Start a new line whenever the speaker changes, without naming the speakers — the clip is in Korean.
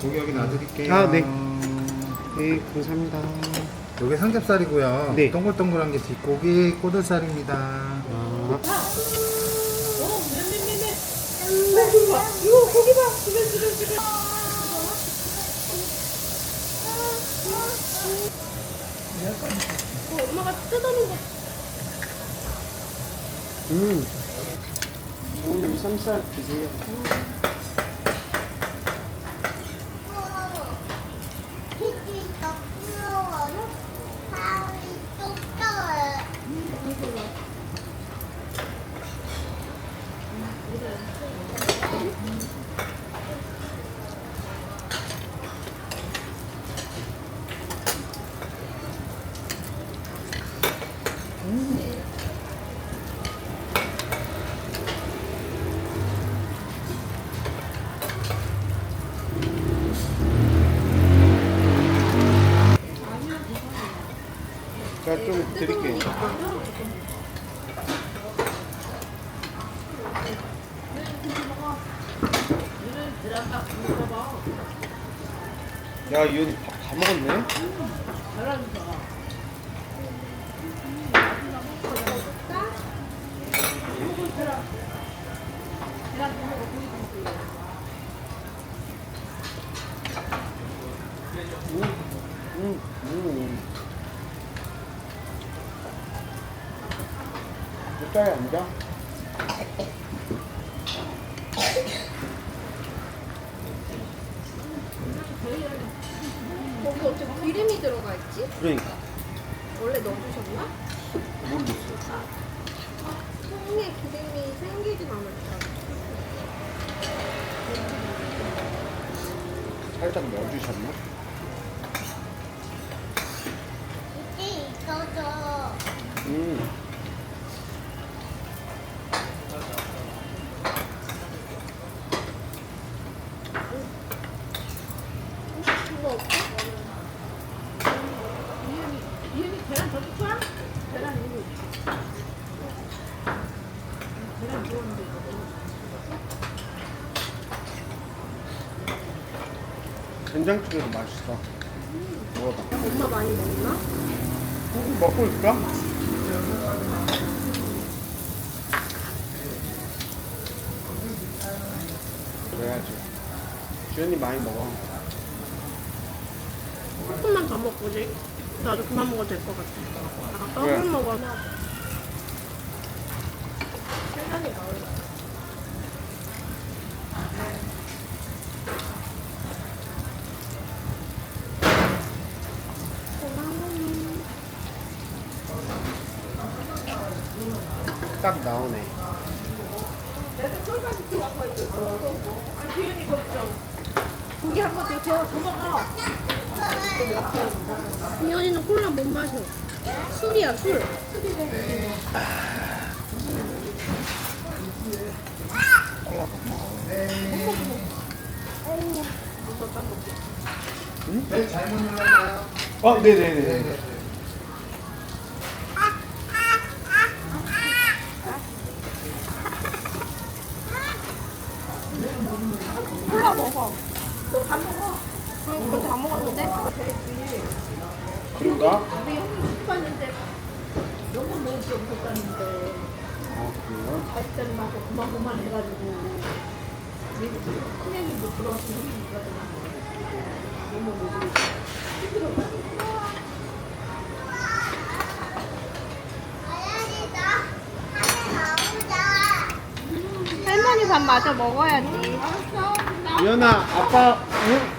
고기 여기 놔드릴게요.
아, 네. 네, 감사합니다.
요게 삼겹살이고요.
네.
동글동글한 게 뒷고기 꼬들살입니다.
아.
어, 엄마가 뜯어놓은 거.
음. 오늘 삼살 드세요. 제가 좀 드릴게요. 야, 이거 밥다 먹었네? 음, 음. 몇자리 앉아?
거기 어떻게 기름이 들어가 있지?
그러니까.
원래 넣어주셨나?
모르겠어.
통에 기름이 생기진 않을까?
살짝 넣어주셨나? 음.
이거 없어?
이름이 계란 더 줄까? 계란 이거 계란 좋은데
된장찌개도 맛있어. 먹어봐.
엄마 많이 먹나?
고기 먹고 있까? 그래야지. 주연이 많이 먹어.
조금만 더 먹고지. 나도 그만 먹어도 될 것 같아. 아까
왜?
떡을 먹어서. 세상이
딱 나오네.
고기 한번 더 재워 더 먹어
이현이는 콜라 못 마셔. 술이야, 술.
네, 잘못 눌렀나요?
어, 네네네.
먹어. 너다 먹어. 응, 그거 다 먹었는데?
그런가?
우리 형님 집 갔는데 너무 먹을 게 없었다는데
아, 그래요?
그만 그만 해가지고 큰형님도 들어와서 형님 가잖아 너무 먹고
할머니 밥 마저 먹어야지.
유연아, 아빠, 응?